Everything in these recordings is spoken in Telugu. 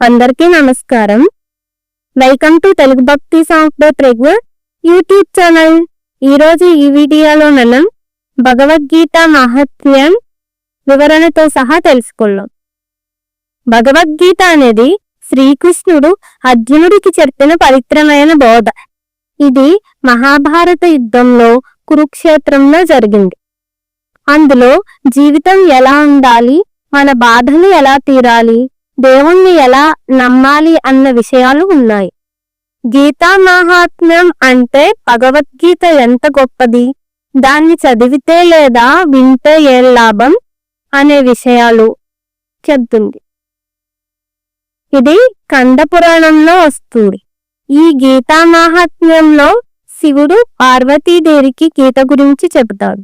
అందరికీ నమస్కారం. వెల్కమ్ టు తెలుగు భక్తి సాంగ్ బై యూట్యూబ్ ఛానల్ ఈ రోజు ఈ వీడియోలో మనం భగవద్గీత మహత్యం వివరణతో సహా తెలుసుకున్నాం భగవద్గీత అనేది శ్రీకృష్ణుడు అర్జునుడికి చెప్పిన పవిత్రమైన బోధ. ఇది మహాభారత యుద్ధంలో కురుక్షేత్రంలో జరిగింది. అందులో జీవితం ఎలా ఉండాలి? మన బాధలు ఎలా తీరాలి? దేవుణ్ణి ఎలా నమ్మాలి అన్న విషయాలు ఉన్నాయి. గీతా మహాత్మ్యం అంటే భగవద్గీత ఎంత గొప్పది? దాన్ని చదివితే లేదా వింటే ఏ లాభం? అనే విషయాలు చెప్తుంది. ఇది కందపురాణంలో వస్తుంది. ఈ గీతా మహాత్మ్యంలో శివుడు పార్వతీదేవికి గీత గురించి చెబుతాడు.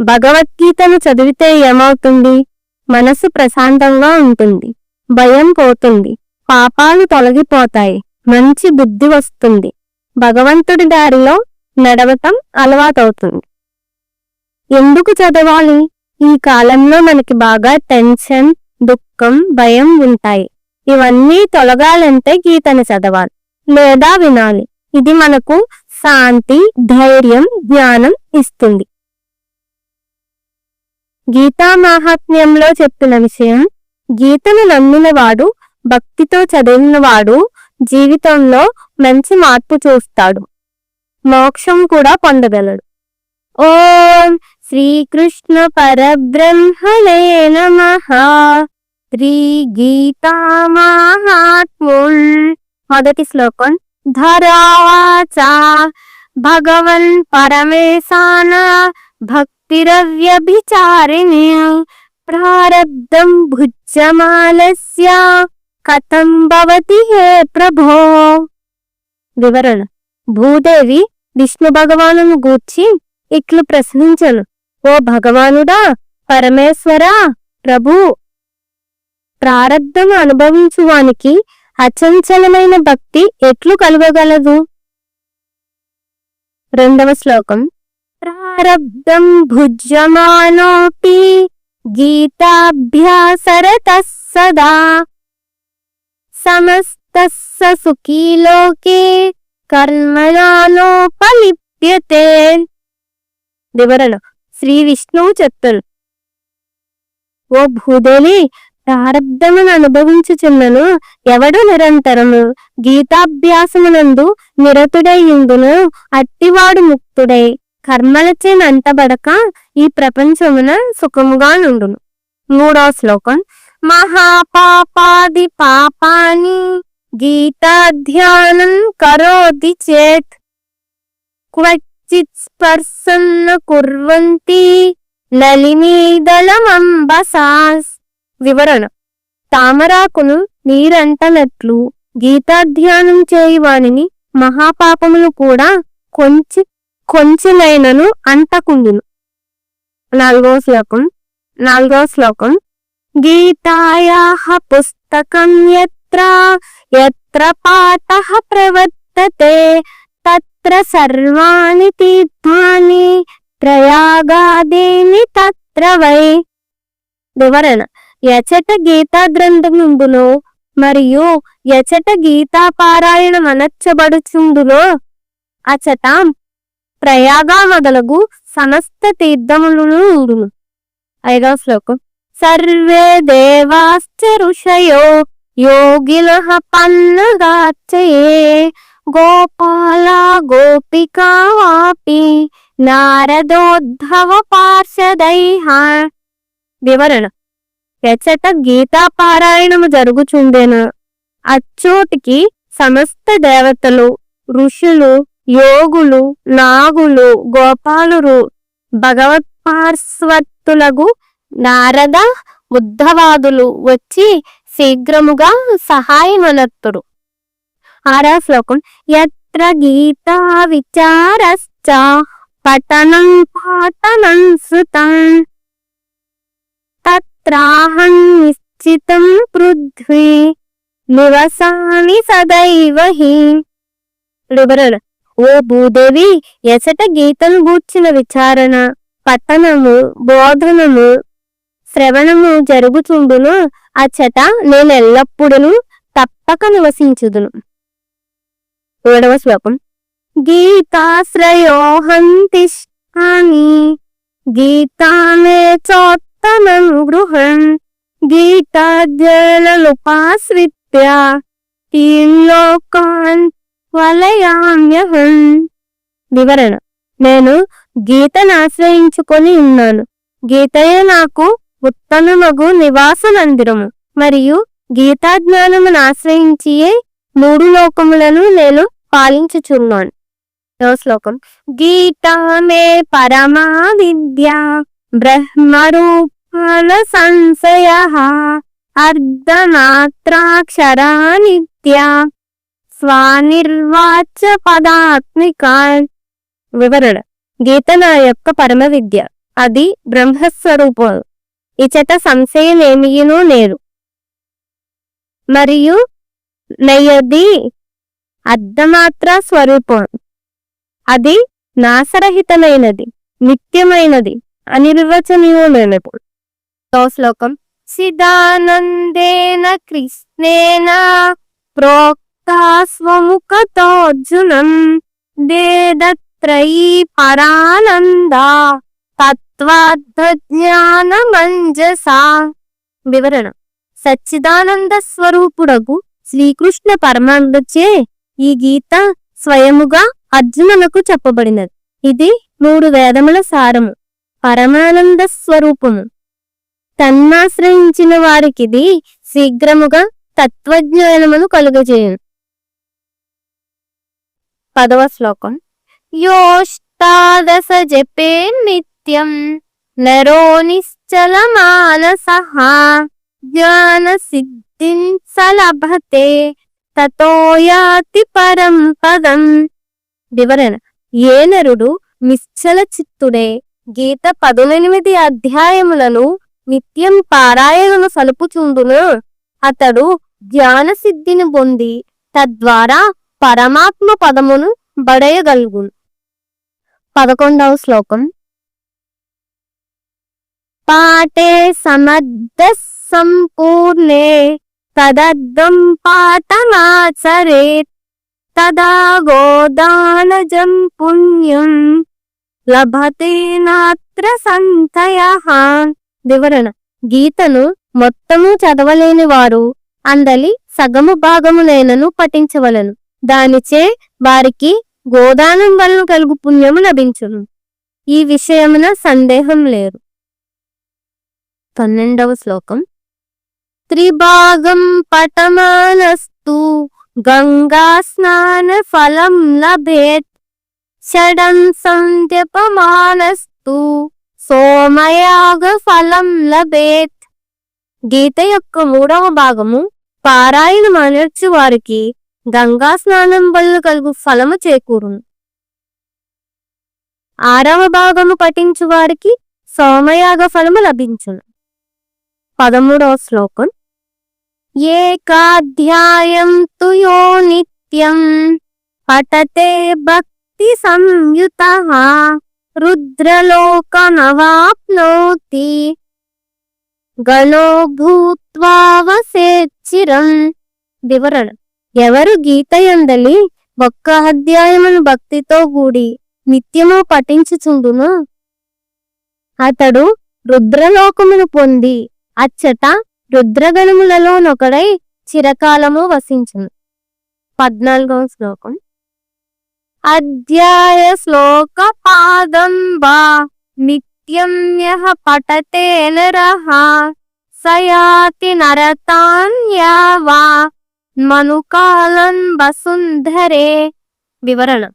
భగవద్గీతను చదివితే ఏమవుతుంది? మనసు ప్రశాంతంగా ఉంటుంది. భయం పోతుంది. పాపాలు తొలగిపోతాయి. మంచి బుద్ధి వస్తుంది. భగవంతుడి దారిలో నడవటం అలవాటవుతుంది. ఎందుకు చదవాలి? ఈ కాలంలో మనకి బాగా టెన్షన్ దుఃఖం భయం ఉంటాయి. ఇవన్నీ తొలగాలంటే గీతను చదవాలి. లేదా వినాలి. ఇది మనకు శాంతి ధైర్యం జ్ఞానం ఇస్తుంది. గీతా మాహాత్మ్యంలో చెప్పిన విషయం గీతను నమ్మినవాడు భక్తితో చదివినవాడు జీవితంలో మంచి మార్పు చూస్తాడు. మోక్షం కూడా పొందగలడు. ఓం శ్రీకృష్ణ పరబ్రహ్మలే నమ. శ్రీ గీతా మహాత్ముల్ మొదటి శ్లోకం ధరావాచ భగవన్ పరమేశాన భక్ భక్తిరవ్యభిచారిణి ప్రారబ్ధం భుజ్యమాలస్య కథం భవతి హే ప్రభో వివరణ భూదేవి విష్ణు భగవానును గూర్చి ఇట్లు ప్రశ్నించను ఓ భగవానుడా పరమేశ్వరా ప్రభు ప్రారబ్ధం అనుభవించువానికి అచంచలమైన భక్తి ఎట్లు కలవగలదు రెండవ శ్లోకం. ప్రారబ్ధం భుజ్యమానోపి గీతాభ్యాసరత సదా సమస్తస్స సుఖీ లోకే కర్మయానోపలిప్యతే వివరణ శ్రీ విష్ణువు చెప్తారు ఓ భూదేవి ప్రారబ్ధమును అనుభవించుచున్నను ఎవడు నిరంతరము? గీతాభ్యాసమునందు నిరతుడైయుండును అట్టివాడు ముక్తుడై। కర్మలచే నంటబడక ఈ ప్రపంచమున సుఖముగా నుండును. మూడో శ్లోకం. మహాపాపాది పాపాని గీతాధ్యానం కరోతి చేత్. క్వచిత్ స్పర్శన్న కుర్వంతి నలినీదళమంబసాస్ వివరణ. తామరాకును నీరంటనట్లు గీతాధ్యానం చేయువానిని మహాపాపములు కూడా కొంచెం కొంచెమైనను అంటకుండును. నాలుగో శ్లోకం నాలుగో శ్లోకం గీతాయా పుస్తకం ఎత్ర ఎత్ర పాఠః ప్రవర్తతే తత్ర సర్వాణి తీర్థాని త్రయాగాదేని తత్ర వై. వివరణ ఎచట గీతా గ్రంథముందునో మరియు ఎచట గీతా పారాయణం అనర్చబడుచుందులో అచటాం ప్రయాగ మొదలగు సమస్త తీర్థములను ఉండును ఐదవ శ్లోకం. సర్వే దేవాశ్చ ఋషయో యోగిన పన్నగాచయే గోపాల గోపికా వాపి నారదోద్ధవ పార్షదైహ. వివరణ. ఎచ్చట గీతా పారాయణము జరుగుచుండెను. అచ్చోటికి సమస్త దేవతలు ఋషులు యోగులు నాగులు గోపాలురు భగవత్పార్శ్వత్తులగు నారద బుద్ధవాదులు వచ్చి శీఘ్రముగా సహాయమనత్తురు ఆరా శ్లోకం. ఎత్ర గీతా విచారశ్చ పఠనం పాఠనం సుతం. తత్రాహం నిశ్చితం పృథ్వీ నివసాని సదైవ హి. ఓ భూదేవి ఎసట గీతను గూర్చిన విచారణ పట్టణము బోధనము శ్రవణము జరుగుచుండును అచ్చట నేను తప్పక నివసించుదును. ఏడవ శ్లోకం. గీతాశ్రయోహంతిష్టాని గీతామే చోత్తమం గృహం గీతాధ్యయనముపాశ్రిత్య లోకాన్ వలయామ్యహం వివరణ. నేను గీతను ఆశ్రయించుకొని ఉన్నాను. గీతయే నాకు ఉత్తమమగు నివాస మందిరము మరియు గీతాజ్ఞానమును ఆశ్రయించియే మూడు లోకములను నేను పాలించుచున్నాను. శ్లోకం. గీతమే పరమా విద్య బ్రహ్మరూపాల సంశయ అర్ధమాత్రాక్షరా నిత్య స్వానిర్వాచ పదాత్మిక వివరణ. గీత నా యొక్క పరమ విద్య అది బ్రహ్మస్వరూపం. ఇచట సంశయం లేరు మరియు నయ్యది అర్ధమాత్ర స్వరూపం అది నాశరహితమైనది నిత్యమైనది అనిర్వచనీయమైనది శ్లోకం. సిదానందేన కృష్ణేన ప్రోక్తా స్వముఖతోర్జునం దేదత్రయీ పరానంద తత్వార్థజ్ఞానమంజసా వివరణ సచ్చిదానంద స్వరూపుడగు శ్రీకృష్ణ పరమాండచే ఈ గీత స్వయముగా అర్జునులకు చెప్పబడినది. ఇది మూడు వేదముల సారము. పరమానంద స్వరూపము. తన్నాశ్రయించిన వారికిది శీఘ్రముగా తత్వజ్ఞానమును కలుగజేయును. పదవ శ్లోకం. యోష్టాదశ జపే నిత్యం నరో నిశ్చల మానస. జ్ఞాన సిద్ధిం సలభతే తతో యాతి పరం పదం. వివరణ. ఏ నరుడు నిశ్చల చిత్తుడే గీత పదునెనిమిది అధ్యాయములను నిత్యం పారాయణను సలుపుచుండును. అతడు జ్ఞాన సిద్ధిని పొంది తద్వారా పరమాత్మ పదమును బడయగలుగును. పదకొండవ శ్లోకం. పాటే సమర్థ సంపూర్ణే తదర్థం పాఠమాచరేత్ తదా గోదానజం పుణ్యం లభతే నాత్ర సంతయ. వివరణ. గీతను మొత్తము చదవలేని వారు అందలి సగము భాగములైనను పఠించవలను. దానిచే వారికి గోదానం వలన కలుగు పుణ్యము లభించును. ఈ విషయమున సందేహం లేరు. పన్నెండవ శ్లోకం. త్రిభాగం పటమానస్తు గంగా స్నాన ఫలం లభేత్ షడం సంధ్యపమానస్తు సోమయాగ ఫలం లభేత్. గీత యొక్క మూడవ భాగము పారాయణ మనర్చు వారికి గంగా స్నానం వల్ల కలుగు ఫలము చేకూరును. ఆరవ భాగము పఠించు వారికి సోమయాగ ఫలము లభించును. పదమూడవ శ్లోకం. ఏకాధ్యాయం తు యో నిత్యం పఠతే భక్తి సంయుత రుద్రలోకనవాప్నోతి గణో భూత్వా వసేచ్చిరం ఎవరు గీతయందలి ఒక్క అధ్యాయమును భక్తితో కూడి నిత్యము పఠించుచుండును? అతడు రుద్రలోకమును పొంది అచ్చట రుద్రగణములలోనొకడై చిరకాలము వసించును. పద్నాలుగవ శ్లోకం. అధ్యాయ శ్లోక పాదం వా నిత్యం యః పఠతే నరః సయాతి నరతాన్యా వా వసుంధరే. వివరణ.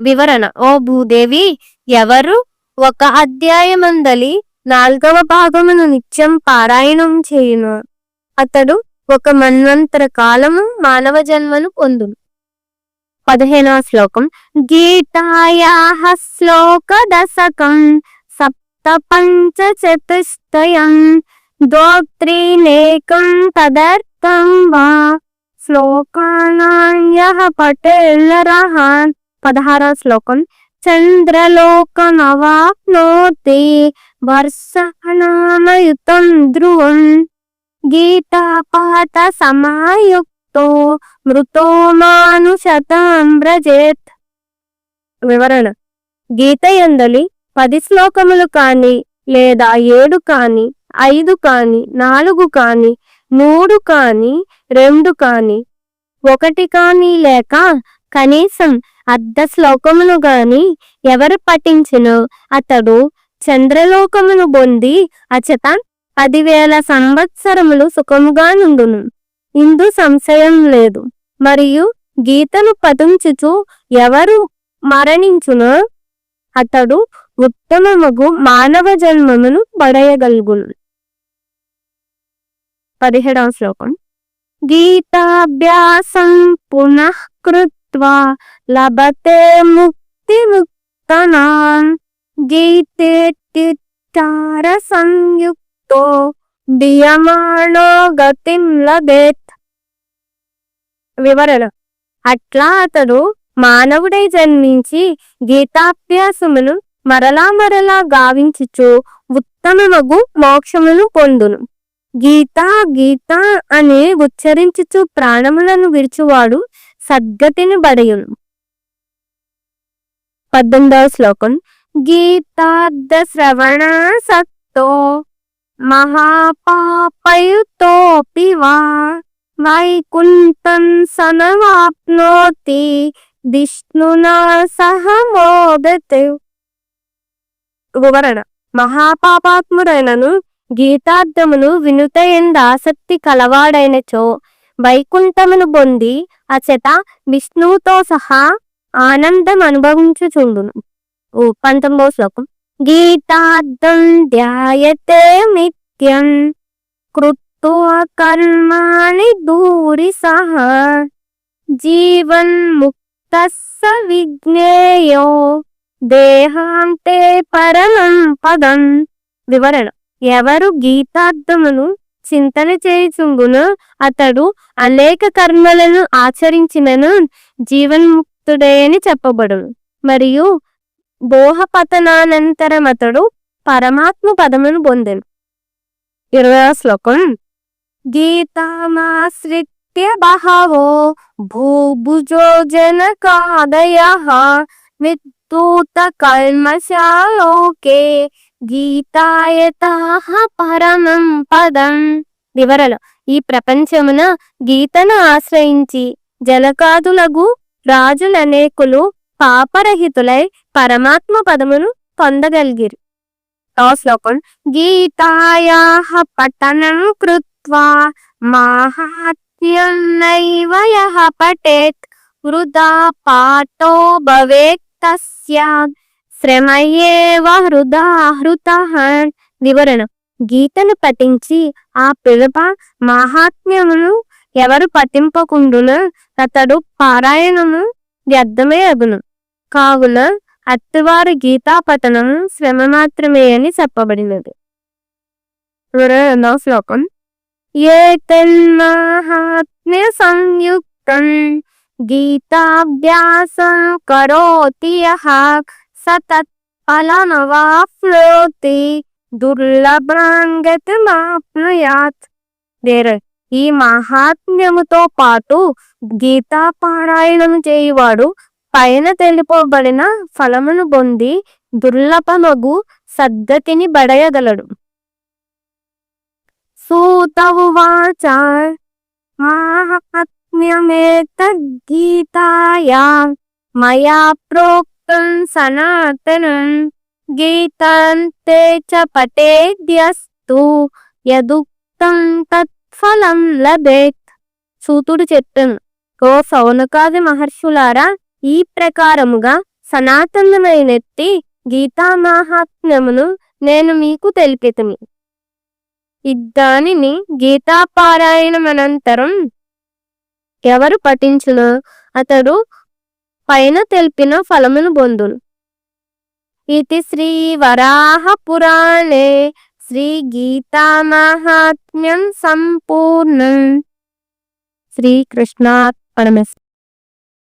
వివరణ. ఓ భూదేవి ఎవరు? ఒక అధ్యాయమందలి నాల్గవ భాగమును నిత్యం పారాయణం చేయును. అతడు ఒక మన్వంతర కాలము మానవ జన్మను పొందును. పదిహేనవ శ్లోకం. గీతాయా శ్లోక దశకం సప్త పంచ చతుష్టయం. దోత్రీనేకం తదర్ వా శ్లోకానాయః పటేల్లరః పదహార శ్లోకం చంద్రలోక వర్షనామయుతం ధ్రువం గీతా పాఠ సమాయుక్తో మృతో మానుషతం వ్రజేత్ వివరణ గీత ఎందలి పది శ్లోకములు కాని లేదా ఏడు కాని ఐదు కాని నాలుగు కాని మూడు కాని రెండు కాని ఒకటి కాని లేక కనీసం అర్ధ శ్లోకమును గాని ఎవరు పఠించినో? అతడు చంద్రలోకమును పొంది అచట పదివేల సంవత్సరములు సుఖముగా నుండును. ఇందు సంశయం లేదు. మరియు గీతను పఠించుచు ఎవరు మరణించునో? అతడు ఉత్తమముగు మానవ జన్మమును పడయగలుగును. పదిహేడవ శ్లోకం. గీతాభ్యాసం పునః కృత్వా లభతే ముక్తి ముక్తనాన్ గీతేత్యుచ్చార సంయుక్తో డియమాణో గతిం లభేత్. వివరణ అట్లా అతడు మానవుడై జన్మించి గీతాభ్యాసమును మరలా మరలా గావించుచు ఉత్తమమగు మోక్షమును పొందును. గీత గీత అని ఉచ్చరించుచు ప్రాణములను విరుచువాడు సద్గతిని బడయును. పద్దెనిమిదవ శ్లోకం. గీతార్థ శ్రవణ సక్తో మహాపాపయుతోపి వా వైకుంఠం సనవాప్నోతి విష్ణునా సహ మోదతే. వివరణ. మహాపాపాత్ముడైనను గీతార్థమును వినుత ఆసక్తి కలవాడైనచో వైకుంఠమును పొంది అచట విష్ణువుతో సహా ఆనందం అనుభవించుచుండును. ఓ పంతొమ్మిదవ శ్లోకం. గీతార్థం ధ్యాయతే నిత్యం కృత్వ కర్మాణి దూరి సహ జీవన్ ముక్త విజ్ఞేయో దేహాంతే పరమం పదం. వివరణ. ఎవరు గీతార్థమును చింతన చేయుచుంగును అతడు అనేక కర్మలను ఆచరించినను జీవన్ముక్తుడే అని చెప్పబడును. మరియు బోహపతనానంతరం అతడు పరమాత్మ పదమును పొందెను. ఇరవై శ్లోకం. గీతామాశ్రిత్య బహవో భూభుజో జనకాదయ విద్యూత కల్మశాలోకే గీతాయతాహ పరమం పదం. వివరలు. ఈ ప్రపంచమున గీతను ఆశ్రయించి జలకాదులగు రాజులనేకులు పాపరహితులై పరమాత్మ పదమును పొందగలిగిరి. ఆ శ్లోకం గీతాయాహ పఠనం కృత్వా మాహాత్మ్యం పఠేత్ వృధా పాఠో భవేత్ తస్య శ్రమయేవ హృదా హృత వివరణ. గీతను పఠించి ఆ పిలుప మహాత్మ్యమును ఎవరు పఠింపకుండును అతడు పారాయణము వ్యర్థమే అగును. కావున అత్తివారి గీతా పఠనం శ్రమ మాత్రమే అని చెప్పబడినది. శ్లోకం. ఏ తన్మహాత్మ్య సంయుక్తం గీతాభ్యాసం కరోతి యః సతత్ ఫలమవాప్నోతి దుర్లభాంగతమాప్నుయాత్ వేరే ఈ మహాత్మ్యముతో పాటు గీతా పారాయణం చేయువాడు పైన తెలిపబడిన ఫలమును పొంది దుర్లభమగు సద్గతిని బడయగలడు. సూతవువాచ మాహాత్మ్యమేతద్గీతాయా మయా ప్రోక్తం సనాతనం గీతాంతే చ పటేద్యస్తు యదుక్తం తత్ఫలం లభేత్ సూతుడు చెప్పాను ఓ సౌనకాది మహర్షులారా ఈ ప్రకారముగా సనాతనమైనట్టి గీతా మహాత్మ్యమును నేను మీకు తెలిపితిని ఇద్దానిని గీతాపారాయణమనంతరం ఎవరు పఠించును అతడు పైన తెలిపిన ఫలమును పొందును ఇది శ్రీ వరాహ పురాణే. శ్రీ గీతా మహాత్మ్యం సంపూర్ణం. శ్రీకృష్ణార్పణమస్తు